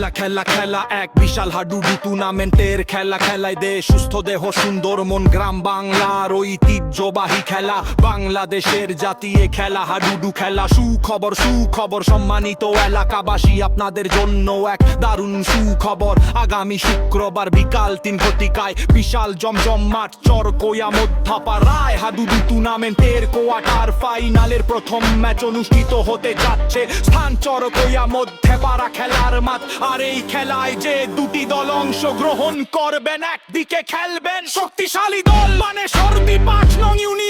খেলা খেলা খেলা, এক বিশাল হাডুডু টুর্নামেন্টের খেলা, খেলায় দে, সুস্থ দেহ, সুন্দর মন, গ্রাম বাংলার ঐতিহ্যবাহী খেলা। বাংলাদেশের জাতীয় খেলা, হাডুডু খেলা, সুখবর সুখবর, সম্মানিত এলাকাবাসী, আপনাদের জন্য এক দারুণ সুখবর। আগামী শুক্রবার বিকাল তিন ঘটিকায় বিশাল জমজম মাঠ, চরকোয়া মধ্যাপাড়ায় হাডুডু টুর্নামেন্টের কোয়ার্টার ফাইনালের প্রথম ম্যাচ অনুষ্ঠিত হতে যাচ্ছে। স্থান চরকোয়া মধ্যে পাড়া খেলার মাঠ আর এই খেলায় যে দুটি দল অংশগ্রহণ করবেন, একদিকে খেলবেন শক্তিশালী দল। মানে সর্দি পাঁচ নং ইউনিয়নের